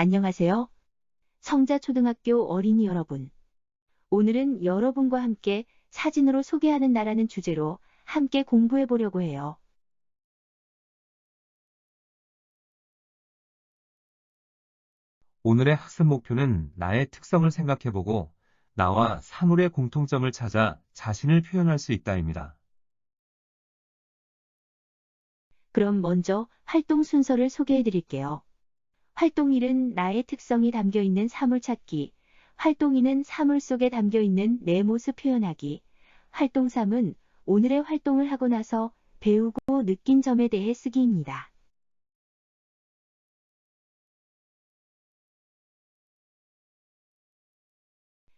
안녕하세요. 성자초등학교 어린이 여러분. 오늘은 여러분과 함께 사진으로 소개하는 나라는 주제로 함께 공부해 보려고 해요. 오늘의 학습 목표는 나의 특성을 생각해보고 나와 사물의 공통점을 찾아 자신을 표현할 수 있다입니다. 그럼 먼저 활동 순서를 소개해 드릴게요. 활동 1은 나의 특성이 담겨 있는 사물 찾기. 활동 2는 사물 속에 담겨 있는 내 모습 표현하기. 활동 3은 오늘의 활동을 하고 나서 배우고 느낀 점에 대해 쓰기입니다.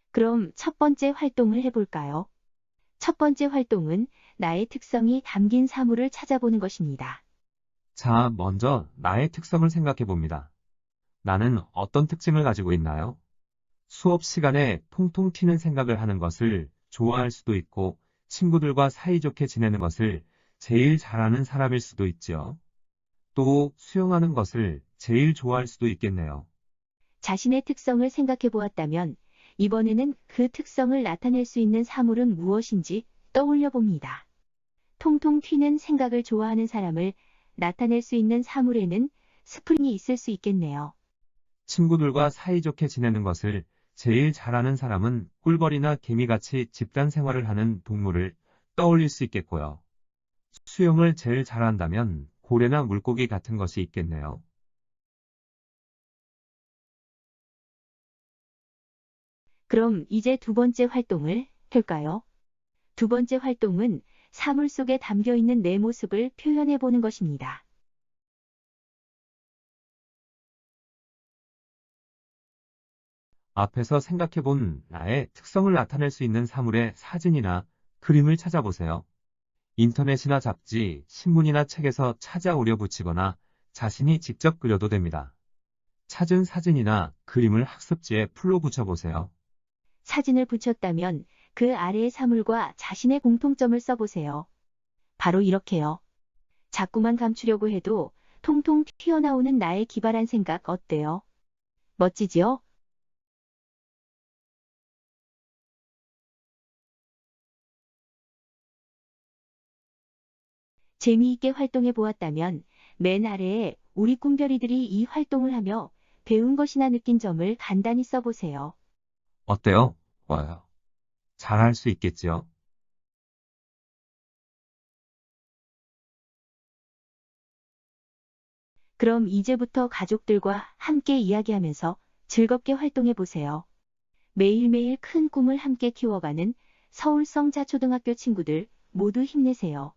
그럼 첫 번째 활동을 해볼까요? 첫 번째 활동은 나의 특성이 담긴 사물을 찾아보는 것입니다. 자, 먼저 나의 특성을 생각해 봅니다. 나는 어떤 특징을 가지고 있나요? 수업 시간에 통통 튀는 생각을 하는 것을 좋아할 수도 있고 친구들과 사이좋게 지내는 것을 제일 잘하는 사람일 수도 있지요. 또 수영하는 것을 제일 좋아할 수도 있겠네요. 자신의 특성을 생각해 보았다면 이번에는 그 특성을 나타낼 수 있는 사물은 무엇인지 떠올려 봅니다. 통통 튀는 생각을 좋아하는 사람을 나타낼 수 있는 사물에는 스프링이 있을 수 있겠네요. 친구들과 사이좋게 지내는 것을 제일 잘하는 사람은 꿀벌이나 개미같이 집단 생활을 하는 동물을 떠올릴 수 있겠고요. 수영을 제일 잘한다면 고래나 물고기 같은 것이 있겠네요. 그럼 이제 두 번째 활동을 할까요? 두 번째 활동은 사물 속에 담겨 있는 내 모습을 표현해 보는 것입니다. 앞에서 생각해본 나의 특성을 나타낼 수 있는 사물의 사진이나 그림을 찾아보세요. 인터넷이나 잡지, 신문이나 책에서 찾아 오려 붙이거나 자신이 직접 그려도 됩니다. 찾은 사진이나 그림을 학습지에 풀로 붙여보세요. 사진을 붙였다면 그 아래의 사물과 자신의 공통점을 써보세요. 바로 이렇게요. 자꾸만 감추려고 해도 통통 튀어나오는 나의 기발한 생각 어때요? 멋지지요? 재미있게 활동해 보았다면 맨 아래에 우리 꿈별이들이 이 활동을 하며 배운 것이나 느낀 점을 간단히 써보세요. 어때요? 와요. 잘할 수 있겠지요? 그럼 이제부터 가족들과 함께 이야기하면서 즐겁게 활동해 보세요. 매일매일 큰 꿈을 함께 키워가는 서울 성자초등학교 친구들 모두 힘내세요.